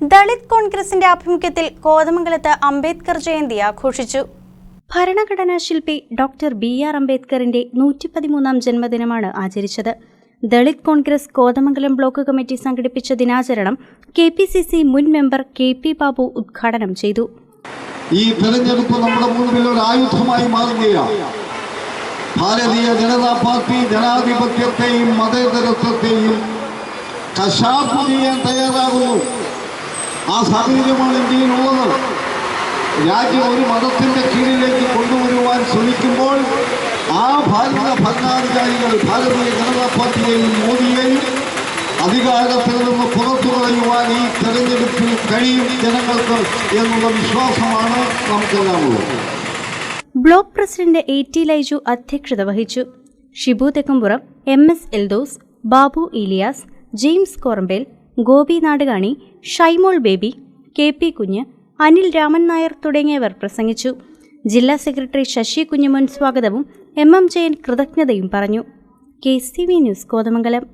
ദളിത് കോൺഗ്രസിന്റെ ആഭിമുഖ്യത്തിൽ കോതമംഗലത്ത് അംബേദ്കർ ജയന്തി ആഘോഷിച്ചു. ഭരണഘടനാ ശില്പി ഡോക്ടർ ബി ആർ അംബേദ്കറിന്റെ നൂറ്റി പതിമൂന്നാം ജന്മദിനമാണ് ആചരിച്ചത്. ദളിത് കോൺഗ്രസ് കോതമംഗലം ബ്ലോക്ക് കമ്മിറ്റി സംഘടിപ്പിച്ച ദിനാചരണം കെ പി സി സി മുൻ മെമ്പർ കെ പി ബാബു ഉദ്ഘാടനം ചെയ്തു. ഈ തെരഞ്ഞെടുപ്പ് നമ്മുടെ മുന്നിൽ ഒരു ആയുധമായി മാറുകയാണ്. ഭാരതീയ ജനതാ പാർട്ടി ജനാധിപത്യത്തെയും മതേതരത്വത്തെയും കശാപ്പ് ചെയ്യാൻ തയ്യാറാകുന്നു. ആ സാഹചര്യമാണ് ഇന്ത്യയിലുള്ളത് രാജ്യം ഒരു മതത്തിന്റെ കീഴിലേക്ക് കൊണ്ടുവരുവാൻ ശ്രമിക്കുമ്പോൾ ആ ഭാരത ഭരണാധികാരികൾ ഭാരതീയ ജനതാ പാർട്ടിയെയും മോദിയെയും അധികാരത്തിൽ നിന്ന് പുറത്തു കളയുവാൻ ഈ തെരഞ്ഞെടുപ്പിൽ കഴിയും ജനങ്ങൾക്ക് എന്നുള്ള വിശ്വാസമാണ് നമുക്കെല്ലാമുള്ളത്. Block president A T Laiju അധ്യക്ഷത വഹിച്ചു. Shibu Thekkumpuram M S Eldhose Babu Iliyas James Korampel Gopi Nadukani Shaimol Baby K P Kunju Anil Raman Nair തുടങ്ങിയവർ പ്രസംഗിച്ചു. ജില്ലാ സെക്രട്ടറി ശശി കുഞ്ഞുമോൻ സ്വാഗതവും എം എം ജയൻ കൃതജ്ഞതയും പറഞ്ഞു. K C V news Kothamangalam.